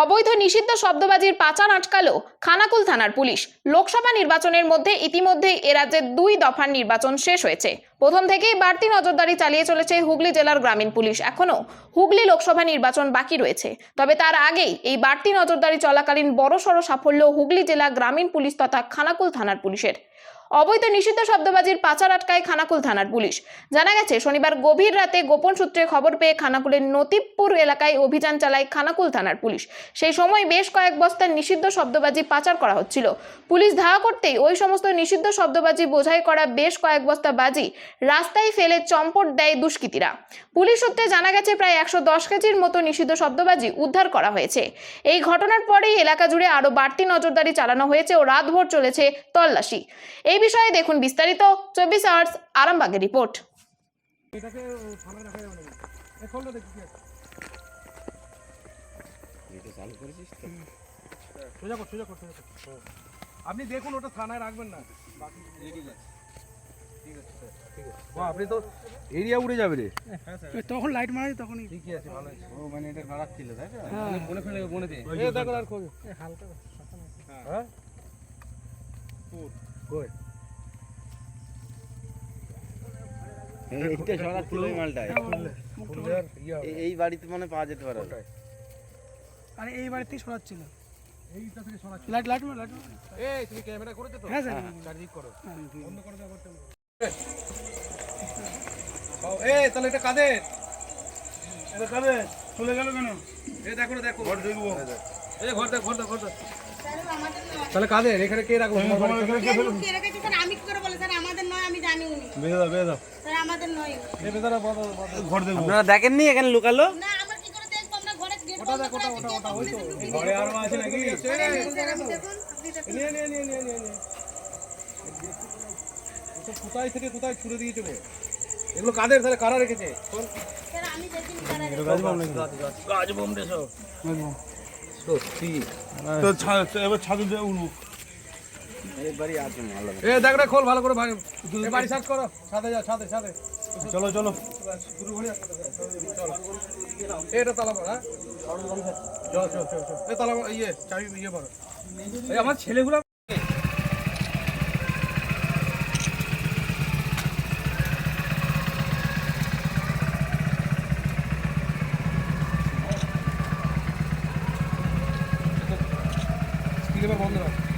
অবৈধ নিষিদ্ধ শব্দবাজির পাচার আটকালো খানাকুল থানার পুলিশ। লোকসভা নির্বাচনের মধ্যে ইতিমধ্যেই এ রাজ্যের দুই দফার নির্বাচন শেষ হয়েছে। প্রথম থেকেই বাড়তি নজরদারি চালিয়ে চলেছে হুগলি জেলার গ্রামীণ পুলিশ। এখনও হুগলি লোকসভা নির্বাচন বাকি রয়েছে। তবে তার আগেই এই বাড়তি নজরদারি চলাকালীন বড়সড় সাফল্য হুগলি জেলা গ্রামীণ পুলিশ তথা খানাকুল থানার পুলিশের। অবৈধ নিষিদ্ধ শব্দবাজির পাচার আটকায় খানাকুল থানার পুলিশ। জানা গেছে, শনিবার গভীর রাতে গোপন সূত্রে খবর পেয়ে খানাকুলের নতিবপুর এলাকায় অভিযান চালায় খানাকুল থানার পুলিশ। সেই সময় বেশ কয়েক বস্তার নিষিদ্ধ শব্দবাজি পাচার করা হচ্ছিল। পুলিশ ধাওয়া করতেই ওই সমস্ত নিষিদ্ধ শব্দবাজি বোঝাই করা বেশ কয়েক বস্তা বাজি রাস্তায় ফেলে চম্পট দেয় দুষ্কৃতীরা। পুলিশ সূত্রে জানা গেছে, প্রায় একশো দশ কেজির মতো নিষিদ্ধ শব্দবাজি উদ্ধার করা হয়েছে। এই ঘটনার পরেই এলাকা জুড়ে আরও বাড়তি নজরদারি চালানো হয়েছে ও রাতভর চলেছে তল্লাশি। এই বিষয়ে দেখুন বিস্তারিত। চব্বিশ আওয়ার্স আরামবাগের রিপোর্ট। আপনি দেখুন ওটা থানায় রাখবেন না। ঠিক আছে ঠিক আছে স্যার, ঠিক আছে। বাহ, আপনি তো এরিয়া উড়ে যাবে রে। তখন লাইট মারা তখনই। ঠিকই আছে ভালো আছে। ও মানে এটা বাড়াচ্ছিল তাই তো? মনে ফেলে মনে দে। এ দেখো আর খোঁজ। হালকা হ্যাঁ। কই এইটা মালটা এই- বাড়িতে মানে পাওয়া যেতে পারে। আরে এই বাড়িতেই এইটা থেকে শোনাচ্ছি লাইট লাইট লাইট এই তুমি ক্যামেরা করেছ তো? হ্যাঁ স্যার। চারদিক করো। বন্ধ করে দাও করতে এই তাহলে এটা কাদের? এটা কাদের? চলে গেল কেন? দেখো দেখো। ঘর দেখব। ঘর দেখ ঘর দেখ ঘর দেখ। তাহলে কাদের? এখানে কে রাখব? কে আমি কি করে বলে স্যার আমাদের নয় আমি বেদা বেদা স্যার আমাদের নয় এই বেদারা বাবা ঘর দেখব আপনারা দেখেননি এখানে লুকালো না আমরা কি করে দেখব আমরা ঘরে গেট ওটা দেখ ওটা ওটা ওটা ওই তো ঘরে আরও আছে নাকি দেখুন নিয়ে নিয়ে নিয়ে নিয়ে নিয়ে নিয়ে কোথায় থেকে কোথায় ছুড়ে দিয়েছে গো এগুলো কাদের তাহলে কারা রেখেছে স্যার আমি দেখিনি স্যার গাছ বোম রে সত্যি তো এবার ছাদে দিয়ে উঠবো এই বাড়ি আছে ভালো এ দেখ রে খোল ভালো করে বাড়ি সাজ করো। ছাদে যা ছাদে ছাদে চলো চলো। চলো এটা তালা পড়া চল চল চল চল। এ তালা ইয়ে চাবি ইয়ে পড়ো। এই আমার ছেলেগুলো বন্ধ রাখ।